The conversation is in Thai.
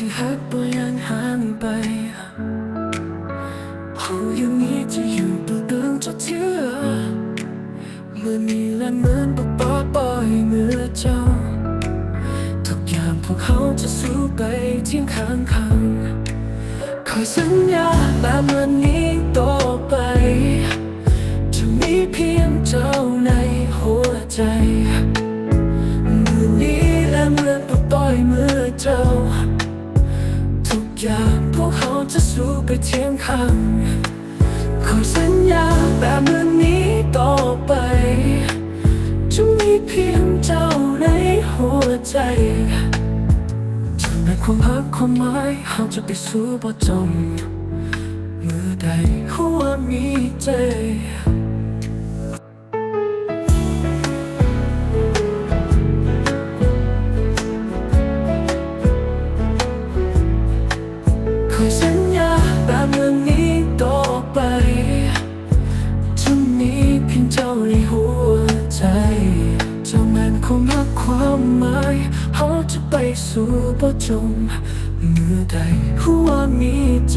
ที่หักบ่ยังห่างไปหูอยู่นี้จะอยู่ดูดึงจนเชื่อเมื่อนี้และเหมือนบ่ปล่อยปล่อยมือเจ้า ทุกอย่างพวกเขาจะสู้ไปที่ยงข้างข้างคอยสัญญาและเมื่อนี้ต่อไป จะมีเพียงเจ้าในหัวใจ มือนี้และเมื่อปล่อยมือเจ้า อยางพวกเขาจะสู้ไปเที่ยงข้างคอสัญญาแบบเมื่อนี้ต่อไป จะมีเพียงเจ้าในหัวใจจะในความรักความหมายเขาจะไปสู้บ่จมมือใดหัวมีใจ สู่บ่จมเมื่อใดหัวมีใจ